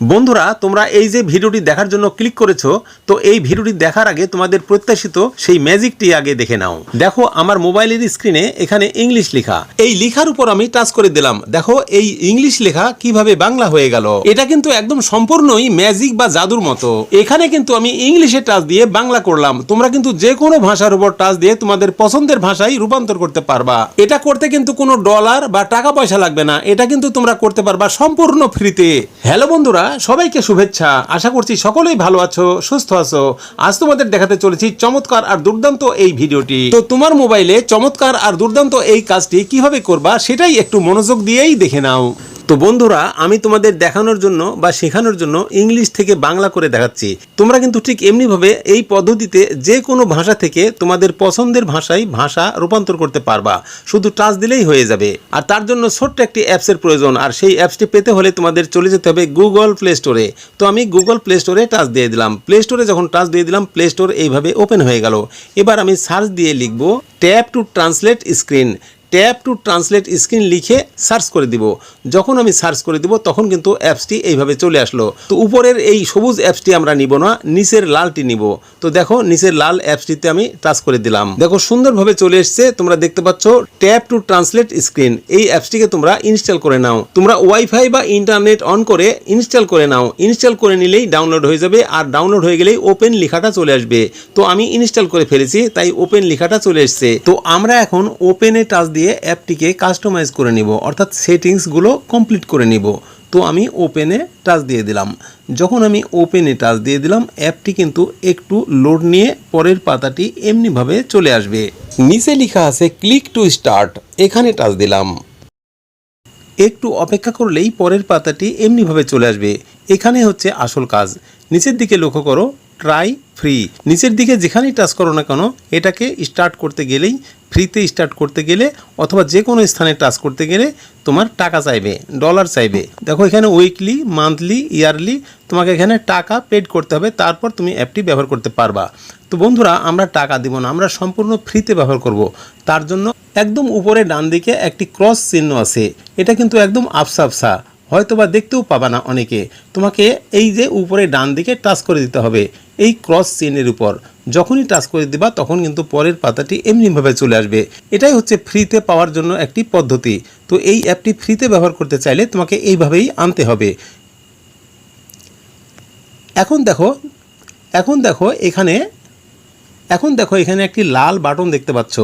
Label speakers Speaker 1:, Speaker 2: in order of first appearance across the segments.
Speaker 1: বন্ধুরা, তোমরা এই যে ভিডিওটি দেখার জন্য ক্লিক করেছ, তো এই ভিডিওটি দেখার আগে তোমাদের প্রত্যাশিত সেই ম্যাজিকটি আগে দেখে নাও। দেখো, আমার মোবাইলের স্ক্রিনে এখানে ইংলিশ লেখা। এই লেখার উপর আমি টাচ করে দিলাম। দেখো, এই ইংলিশ লেখা কীভাবে বাংলা হয়ে গেল। এটা কিন্তু একদম সম্পূর্ণই ম্যাজিক বা জাদুর মতো। এখানে কিন্তু আমি ইংলিশে টাচ দিয়ে বাংলা করলাম। তোমরা কিন্তু যে কোনো ভাষার উপর টাচ দিয়ে তোমাদের পছন্দের ভাষায় রূপান্তর করতে পারবা। এটা করতে কিন্তু কোনো ডলার বা টাকা পয়সা লাগবে না। এটা কিন্তু তোমরা করতে পারবা সম্পূর্ণ ফ্রিতে। হ্যালো বন্ধুরা সবাইকে শুভেচ্ছা। আশা করছি সকলেই ভালো আছো, সুস্থ আছো। আজ তোমাদের দেখাতে চলেছি চমৎকার আর দুর্দান্ত এই ভিডিওটি। তো তোমার মোবাইলে চমৎকার আর দুর্দান্ত এই কাজটি কীভাবে করবা, সেটাই একটু মনোযোগ দিয়েই দেখে নাও। তো বন্ধুরা, আমি তোমাদের দেখানোর জন্য বা শেখানোর জন্য ইংলিশ থেকে বাংলা করে দেখাচ্ছি। তোমরা কিন্তু ঠিক এমনিভাবে এই পদ্ধতিতে যে কোনো ভাষা থেকে তোমাদের পছন্দের ভাষায় ভাষা রূপান্তর করতে পারবা। শুধু টাচ দিলেই হয়ে যাবে। আর তার জন্য ছোট্ট একটি অ্যাপসের প্রয়োজন। আর সেই অ্যাপসটি পেতে হলে তোমাদের চলে যেতে হবে গুগল প্লে স্টোরে তো আমি গুগল প্লে স্টোরে টাচ দিয়ে দিলাম। প্লে স্টোরে যখন টাচ দিয়ে দিলাম প্লে স্টোর এইভাবে ওপেন হয়ে গেল। এবার আমি সার্চ দিয়ে লিখব tap to translate screen tap to translate screen লিখে সার্চ করে দিব। যখন আমি সার্চ করে দিব, তখন কিন্তু অ্যাপসটি এইভাবে চলে আসলো। তো উপরের এই সবুজ অ্যাপসটি আমরা নিব না, নিচের লালটি নিব। তো দেখো, নিচের লাল অ্যাপসটিতে আমি টাচ করে দিলাম। দেখো, সুন্দরভাবে চলে এসছে। তোমরা দেখতে পাচ্ছ ট্যাপ টু ট্রান্সলেট স্ক্রিন। এই অ্যাপসটিকে তোমরা ইনস্টল করে নাও। তোমরা ওয়াইফাই বা ইন্টারনেট অন করে ইনস্টল করে নাও। ইনস্টল করে নিলেই ডাউনলোড হয়ে যাবে আর ডাউনলোড হয়ে গেলেই ওপেন লেখাটা চলে আসবে। তো আমি ইনস্টল করে ফেলেছি, তাই ওপেন লেখাটা চলে এসছে। তো আমরা এখন ওপেনে টাচ দিয়ে অ্যাপটিকে কাস্টমাইজ করে নিব, অর্থাৎ সেটিংসগুলো কমপ্লিট করে নিব। তো আমি ওপেনে টাচ দিয়ে দিলাম। যখন আমি ওপেনে টাচ দিয়ে দিলাম, অ্যাপটি কিন্তু একটু লোড নিয়ে পরের পাতাটি এমনিভাবে চলে আসবে। নিচে লেখা আছে, ক্লিক টু স্টার্ট। এখানে টাচ দিলাম। একটু অপেক্ষা করলেই পরের পাতাটি এমনিভাবে চলে আসবে। এখানে হচ্ছে আসল কাজ। নিচের দিকে লক্ষ্য করো ট্রাই ফ্রি নিচের দিকে যেখানেই টাচ করো না কেন, এটাকে স্টার্ট করতে গেলেই ফ্রিতে স্টার্ট করতে গেলে অথবা যে কোনো স্থানে টাচ করতে গেলে তোমার টাকা চাইবে ডলার চাইবে। দেখো এখানে উইকলি মান্থলি ইয়ারলি তোমাকে এখানে টাকা পেড করতে হবে, তারপর তুমি অ্যাপটি ব্যবহার করতে পারবা। তো বন্ধুরা, আমরা টাকা দিব না, আমরা সম্পূর্ণ ফ্রিতে ব্যবহার করব। তার জন্য একদম উপরে ডান দিকে একটি ক্রস চিহ্ন আছে। এটা কিন্তু একদম আফসা আফসা হয়তো বা দেখতেও পাবা না অনেকে। তোমাকে এই যে উপরে ডান দিকে টাচ করে দিতে হবে, এই ক্রস চিহ্নের উপর। যখনই টাচ করে দিবা, তখন কিন্তু পরের পাতাটি এমনিভাবে চলে আসবে। এটাই হচ্ছে ফ্রিতে পাওয়ার জন্য একটি পদ্ধতি। তো এই অ্যাপটি ফ্রিতে ব্যবহার করতে চাইলে তোমাকে এইভাবেই আনতে হবে। এখন দেখো এখন দেখো এখানে, এখন দেখো এখানে একটি লাল বাটন দেখতে পাচ্ছ।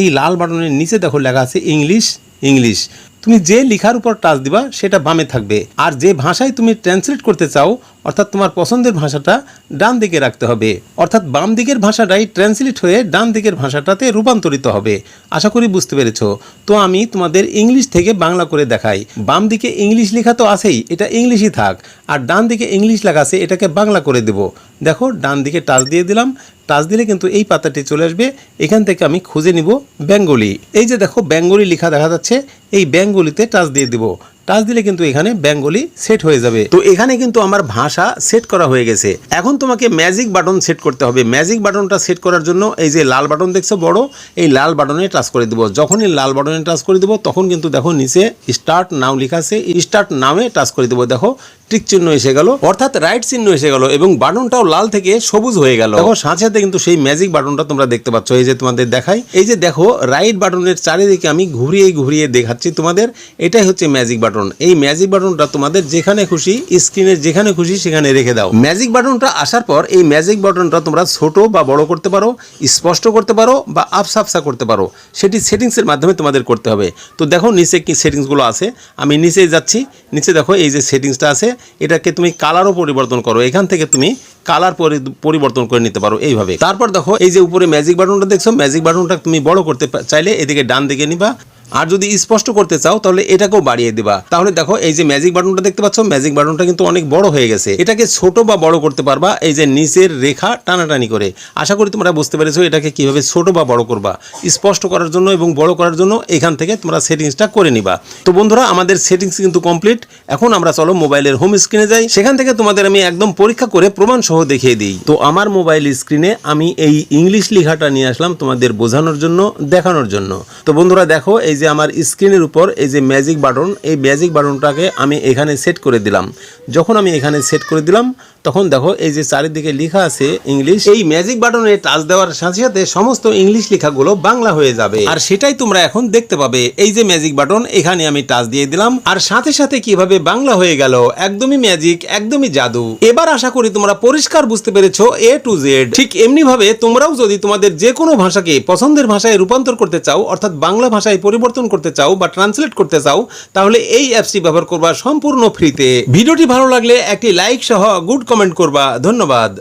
Speaker 1: এই লাল বাটনের নিচে দেখো লেখা আছে ইংলিশ ইংলিশ। তুমি যে লেখার উপর টাচ দিবা, সেটা বামে থাকবে। আর যে ভাষায় তুমি ট্রান্সলেট করতে চাও, অর্থাৎ তোমার পছন্দের ভাষাটা ডান দিকে রাখতে হবে। অর্থাৎ বাম দিকের ভাষাটাই ট্রান্সলেট হয়ে ডান দিকের ভাষাটাতে রূপান্তরিত হবে। আশা করি বুঝতে পেরেছ। তো আমি তোমাদের ইংলিশ থেকে বাংলা করে দেখাই। বাম দিকে ইংলিশ লেখা তো আছেই, এটা ইংলিশই থাক। আর ডান দিকে ইংলিশ লেখা আছে, এটাকে বাংলা করে দেব। দেখো, ডান দিকে টাচ দিয়ে দিলাম। টাচ দিলে কিন্তু এই পাতাটি চলে আসবে। এখান থেকে আমি খুঁজে নিব বেঙ্গলি। এই যে দেখো, বেঙ্গলি লেখা দেখা যাচ্ছে। এই বেঙ্গলিতে টাচ দিয়ে দিব। টাচ দিলে কিন্তু এখানে বেঙ্গলি সেট হয়ে যাবে। তো এখানে কিন্তু আমার ভাষা সেট করা হয়ে গেছে। এখন তোমাকে ম্যাজিক বাটন সেট করতে হবে। ম্যাজিক বাটনটা সেট করার জন্য এই যে লাল বাটন দেখছ বড়, এই লাল বাটনে টাচ করে দেবো। যখনই লাল বাটনে টাচ করে দেবো, তখন কিন্তু দেখো নিচে স্টার্ট নাও লেখা আছে। স্টার্ট নামে টাচ করে দেবো। দেখো টিক চিহ্ন এসে গেল। অর্থাৎ রাইট চিহ্ন এসে গেল এবং বাটনটাও লাল থেকে সবুজ হয়ে গেল। দেখো সাথে সাথে কিন্তু সেই ম্যাজিক বাটনটা তোমরা দেখতে পাচ্ছ। এই যে তোমাদের দেখাই। এই যে দেখো রাইট বাটনের চারিদিকে আমি ঘুরিয়ে ঘুরিয়ে দেখাচ্ছি তোমাদের। এটাই হচ্ছে ম্যাজিক বাটন এই ম্যাজিক বাটনটা তোমাদের যেখানে খুশি স্ক্রিনের যেখানে খুশি সেখানে রেখে দাও। ম্যাজিক বাটনটা আসার পর এই ম্যাজিক বাটনটা তোমরা ছোট বা বড় করতে পারো, স্পষ্ট করতে পারো বা আফসা আফসা করতে পারো। সেটি সেটিংসের মাধ্যমে তোমাদের করতে হবে। তো দেখো নিচে কি সেটিংসগুলো আছে। আমি নিচে যাচ্ছি। নিচে দেখো এই যে সেটিংসটা আছে। এটাকে তুমি কালারও পরিবর্তন করো। এখান থেকে তুমি কালার পরিবর্তন করে নিতে পারো এইভাবে। তারপর দেখো এই যে উপরে ম্যাজিক বাটনটা দেখছ ম্যাজিক বাটনটা তুমি বড় করতে চাইলে এদিকে ডান দিকে নিবা। আর যদি স্পষ্ট করতে চাও, তাহলে এটাকেও বাড়িয়ে দিবা। তাহলে দেখো, এই যে ম্যাজিক বাটনটা দেখতে পাচ্ছ ম্যাজিক বাটনটা কিন্তু অনেক বড় হয়ে গেছে। এটাকে ছোট বা বড় করতে পারবা, এই যে নিচের রেখা টানাটানি করে। আশা করি তোমরা বুঝতে পেরেছ এটাকে কীভাবে ছোট বা বড় করবা। স্পষ্ট করার জন্য এবং বড় করার জন্য এখান থেকে তোমরা সেটিংসটা করে নিবা। তো বন্ধুরা, আমাদের সেটিংস কিন্তু কমপ্লিট এখন আমরা চলো মোবাইলের হোম স্ক্রিনে যাই। সেখান থেকে তোমাদের আমি একদম পরীক্ষা করে প্রমাণ সহ দেখিয়ে দিই। তো আমার মোবাইল স্ক্রিনে আমি এই ইংলিশ লেখাটা নিয়ে আসলাম তোমাদের বোঝানোর জন্য, দেখানোর জন্য। তো বন্ধুরা, দেখো, এই যে আমার স্ক্রিনের উপর এই যে ম্যাজিক বাটন এই ম্যাজিক বাটনটাকে আমি এখানে সেট করে দিলাম। যখন আমি এখানে সেট করে দিলাম, তখন দেখো এই যে চারিদিকে লেখা আছে ইংলিশ এই ম্যাজিক বাটনে টাচ দেওয়ার সাথে সাথে সমস্ত ইংলিশ লেখাগুলো বাংলা হয়ে যাবে। আর সেটাই তোমরা এখন দেখতে পাবে। এই যে ম্যাজিক বাটন এখানে আমি টাচ দিয়ে দিলাম। আর সাথে সাথে কীভাবে বাংলা হয়ে গেল, একদমই ম্যাজিক একদমই জাদু। এবার আশা করি তোমরা পরিষ্কার বুঝতে পেরেছ এ টু জেড ঠিক এমনি ভাবে তোমরাও যদি তোমাদের যে কোনো ভাষাকে পছন্দের ভাষায় রূপান্তর করতে চাও, অর্থাৎ বাংলা ভাষায় পরিবর্তন করতে চাও বা ট্রান্সলেট করতে চাও, তাহলে এই অ্যাপসটি ব্যবহার করবা সম্পূর্ণ ফ্রিতে। ভিডিওটি ভালো লাগলে একটি লাইক সহ গুড কমেন্ট করবা। ধন্যবাদ।